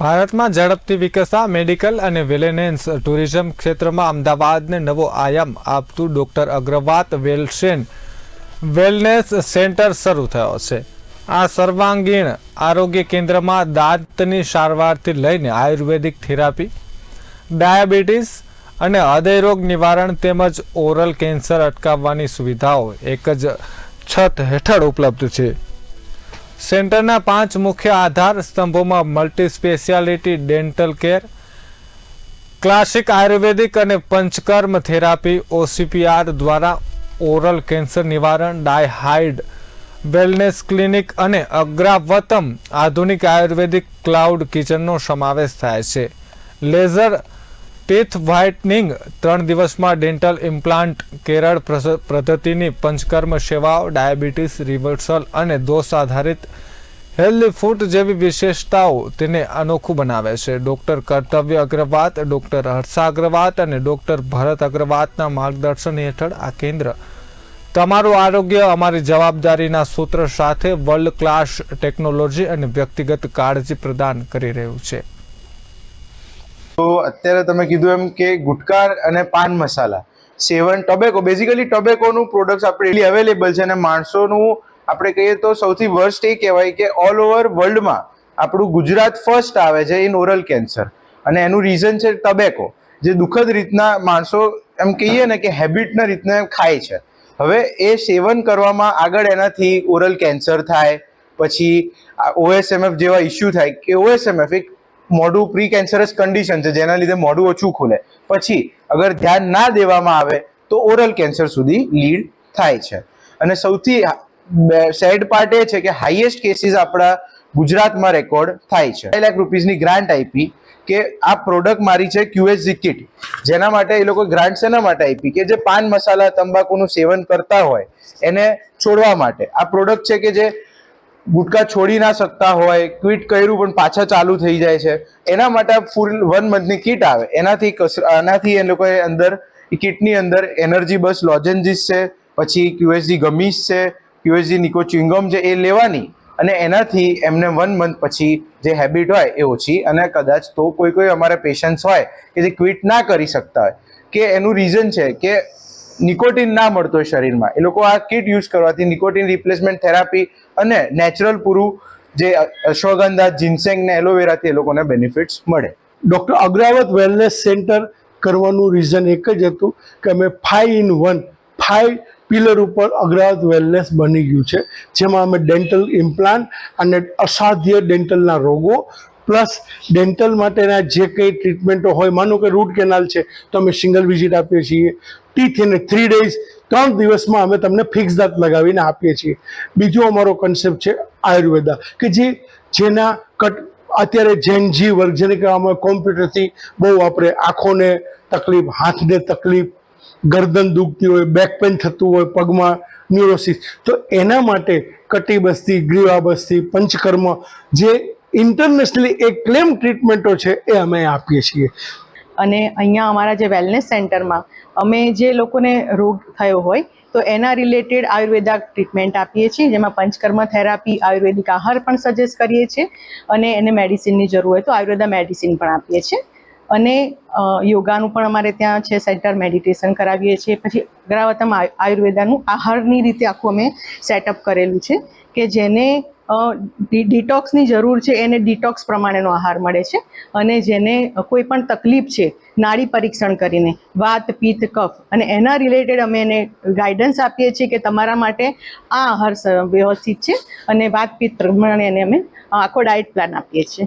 ભારતમાં ઝડપથી વિકસતા મેડિકલ અને વેલેનેન્સ ટુરિઝમ ક્ષેત્રમાં અમદાવાદને નવો આયામ આપતું ડોક્ટર અગ્રવાત વેલશેન વેલનેસ સેન્ટર શરૂ થયો છે. આ સર્વાંગીણ આરોગ્ય કેન્દ્રમાં દાંતની સારવારથી લઈને આયુર્વેદિક થેરાપી, ડાયાબિટીસ અને હૃદયરોગ નિવારણ તેમજ ઓરલ કેન્સર અટકાવવાની સુવિધાઓ એક જ છત હેઠળ ઉપલબ્ધ છે. સેન્ટરના પાંચ મુખ્ય આધાર સ્તંભોમાં multi speciality dental care, classic Ayurvedic અને panchakarma therapy, O C P R દ્વારા ઓરલ કેન્સર નિવારણ, ડાયહાઇડ વેલનેસ ક્લિનિક અને અગ્રાવતમ આધુનિક આયુર્વેદિક ક્લાઉડ કિચનનો સમાવેશ થાય છે. લેઝર ટીથ વ્હાઇટનિંગ ત્રણ દિવસમાં ડેન્ટલ ઇમ્પ્લાન્ટ કેરળ પદ્ધતિની પંચકર્મ સેવાઓ, ડાયાબિટીસ, રિવર્સલ અને દોષ આધારિત હેલ્ધી ફૂડ જેવી વિશેષતાઓ તેને અનોખું બનાવે છે. ડૉક્ટર કર્તવ્ય અગ્રવાત, ડૉક્ટર હર્ષા અગ્રવાત અને ડોક્ટર ભરત અગ્રવાતના માર્ગદર્શન હેઠળ આ કેન્દ્ર. તમારું આરોગ્ય અમારી જવાબદારીના સૂત્ર સાથે વર્લ્ડ ક્લાસ ટેકનોલોજી અને વ્યક્તિગત કાળજી પ્રદાન કરી રહ્યું છે. તો અત્યારે તમે કીધું એમ કે ગુટકાર અને પાન મસાલા, સેવન ટોબેકો બેઝિકલી ટોબેકોનું પ્રોડક્ટ્સ આપણે અવેલેબલ છે અને માણસોનું આપણે કહીએ તો સૌથી વર્સ્ટ એ કહેવાય કે ઓલ ઓવર વર્લ્ડમાં આપણું ગુજરાત ફર્સ્ટ આવે છે ઇન ઓરલ કેન્સર અને એનું રીઝન છે ટબેકો, જે દુઃખદ રીતના માણસો એમ કહીએ ને કે હેબિટના રીતના ખાય છે. હવે એ સેવન કરવામાં આગળ એનાથી ઓરલ કેન્સર થાય, પછી ઓએસએમએફ જેવા ઇસ્યુ થાય, કે ઓએસએમએફ એક મોઢું પ્રી કેન્સરસ કન્ડિશન છે, જેના લીધે મોઢું ઓછું ખુલે. પછી, અગર ધ્યાન ના દેવામાં આવે, તો ઓરલ કેન્સર સુધી લીડ થાય છે. અને સૌથી સેડ પાર્ટ એ છે કે હાઈએસ્ટ કેસીસ આપણા ગુજરાતમાં રેકોર્ડ થાય છે. બે લાખ રૂપીઝની ગ્રાન્ટ આપી કે આ પ્રોડક્ટ મારી છે ક્યુએસજી કિટ જેના માટે એ લોકો ગ્રાન્ટ શેના માટે આપી? કે જે પાન મસાલા, તંબાકુનું સેવન કરતા હોય, એને છોડવા માટે. આ પ્રોડક્ટ છે કે જે ગુટકા છોડી ના શકતા હોય ક્વિટ કર્યું પણ પાછા ચાલુ થઈ જાય છે. એના માટે ફૂલ વન મંથની કીટ આવે. એનાથી એનાથી એ લોકોએ અંદર કિટની અંદર એનર્જી બસ લોજેન્જીસ છે, પછી ક્યુએસજી ગમીસ છે ક્યુએસજી નિકો ચ્યુંગમ છે, એ લેવાની. અને એનાથી એમને વન મંથ પછી જે હેબિટ હોય એ ઓછી. અને કદાચ તો કોઈ કોઈ અમારા પેશન્ટ્સ હોય કે જે ક્વિટ ના કરી શકતા હોય. કે એનું રીઝન છે કે નિકોટિન ના મળતો હોય શરીરમાં. એ લોકો આ કિટ યુઝ કરવાથી નિકોટિન રિપ્લેસમેન્ટ થેરાપી અને નેચરલ પૂરું જે અશ્વગંધા જિન્સેંગ ને એલોવેરાથી એ લોકોને બેનિફિટ્સ મળે. ડૉક્ટર અગ્રાવત વેલનેસ સેન્ટર કરવાનું રીઝન એક જ હતું કે અમે five in one five pillar ઉપર અગ્રાવત વેલનેસ બની ગયું છે. જેમાં અમે ડેન્ટલ ઇમ્પ્લાન્ટ અને અસાધ્ય ડેન્ટલના રોગો પ્લસ ડેન્ટલ માટેના જે કંઈ ટ્રીટમેન્ટો હોય, માનો કે રૂટ કેનાલ છે, તો અમે સિંગલ વિઝિટ આપીએ છીએ. ટીથ એને થ્રી ડેઝ ત્રણ દિવસમાં અમે તમને ફિક્સ દાંત લગાવીને આપીએ છીએ. બીજો અમારો કન્સેપ્ટ છે આયુર્વેદા, કે જે જેના કટ, અત્યારે જેનજી વર્ગ, જેને કહેવામાં કોમ્પ્યુટરથી બહુ આપણે આંખોને તકલીફ, હાથને તકલીફ, ગરદન દુખતી હોય બેક પેન થતું હોય, પગમાં ન્યુરોસિસ તો એના માટે કટિબસ્તી, ગ્રીવાબસ્તી, પંચકર્મ જે ઇન્ટરનેશનલી એક ક્લેમ ટ્રીટમેન્ટો છે એ અમે આપીએ છીએ. અને અહીંયા અમારા જે વેલનેસ સેન્ટરમાં અમે જે લોકોને રોગ થયો હોય, તો એના રિલેટેડ આયુર્વેદા ટ્રીટમેન્ટ આપીએ છીએ, જેમાં પંચકર્મ થેરાપી આયુર્વેદિક આહાર પણ સજેસ્ટ કરીએ છીએ અને એને મેડિસિનની જરૂર હોય તો આયુર્વેદા મેડિસિન પણ આપીએ છીએ. અને યોગાનું પણ અમારે ત્યાં છે સેન્ટર મેડિટેશન કરાવીએ છીએ. પછી અગ્રાવતમ આયુ- આયુર્વેદાનું આહારની રીતે આખું અમે સેટઅપ કરેલું છે કે જેને ડિટોક્સની જરૂર છે, એને ડિટોક્સ પ્રમાણેનો આહાર મળે છે અને જેને કોઈ પણ તકલીફ છે, નાડી પરીક્ષણ કરીને, વાત, પિત્ત, કફ અને એના રિલેટેડ અમે એને ગાઈડન્સ આપીએ છીએ કે તમારા માટે આ આહાર વ્યવસ્થિત છે અને વાત, પિત્ત પ્રમાણે એને અમે આખો ડાયટ પ્લાન આપીએ છીએ.